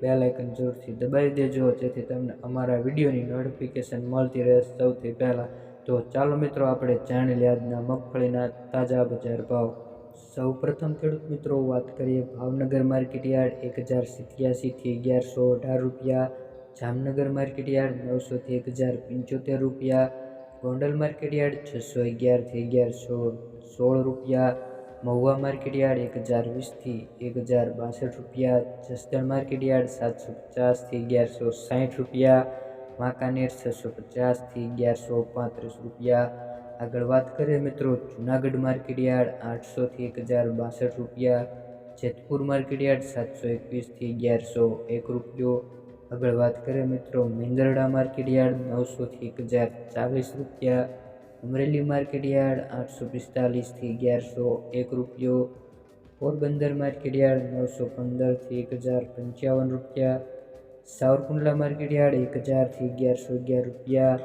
Bell icon જરૂરથી દબાવી દેજો. જેથી તમને અમારા વિડીયોની નોટિફિકેશન મળતી રહે સૌથી પહેલાં. તો ચાલો મિત્રો, આપણે જાણી લઈએ આજના મગફળીના તાજા બજાર ભાવ. સૌ પ્રથમ ખેડૂત મિત્રો, વાત કરીએ ભાવનગર માર્કેટ યાર્ડ. એક હજાર સિત્યાસીથી અગિયારસો અઢાર રૂપિયા. જામનગર માર્કેટ યાર્ડ નવસોથી એક હજાર પંચોતેર રૂપિયા. ગોંડલ માર્કેટ યાર્ડ છસો અગિયારથી અગિયારસો સોળ રૂપિયા. મહુવા માર્કેટ યાર્ડ એક હજાર વીસથી એક હજાર બાસઠ રૂપિયા, જસદણ માર્કેટ યાર્ડ સાતસો પચાસથી અગિયારસો સાઠ રૂપિયા, વાંકાનેર છસો પચાસથી અગિયારસો પાંત્રીસ રૂપિયા. આગળ વાત કરીએ મિત્રો, જુનાગઢ માર્કેટ યાર્ડ આઠસોથી એક હજાર બાસઠ રૂપિયા, જેતપુર માર્કેટ યાર્ડ સાતસો એકવીસથી અગિયારસો એક રૂપિયો. આગળ વાત કરીએ મિત્રો, મેંદરડા માર્કેટ યાર્ડ નવસોથી એક હજાર ચાલીસ રૂપિયા અમરેલી માર્કેટ યાર્ડ આઠસો પિસ્તાલીસથી અગિયારસો એક રૂપિયો, પોરબંદર માર્કેટ યાર્ડ નવસો પંદરથી એક હજાર પંચાવન રૂપિયા, સાવરકુંડલા માર્કેટ યાર્ડ એક હજારથી અગિયારસો અગિયાર રૂપિયા.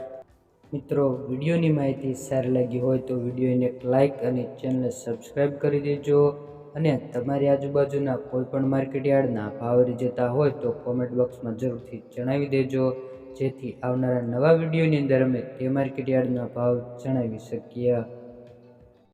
મિત્રો, વિડીયોની માહિતી સારી લાગી હોય તો વિડીયોને લાઇક અને ચેનલને સબસ્ક્રાઈબ કરી દેજો અને તમારી આજુબાજુના કોઈપણ માર્કેટ યાર્ડના ભાવ જતા હોય તો કોમેન્ટ બોક્સમાં જરૂરથી જણાવી દેજો. જેથી આવનારા નવા વિડીયોની અંદર અમે તે માર્કેટ યાર્ડના ભાવ જણાવી શકીએ.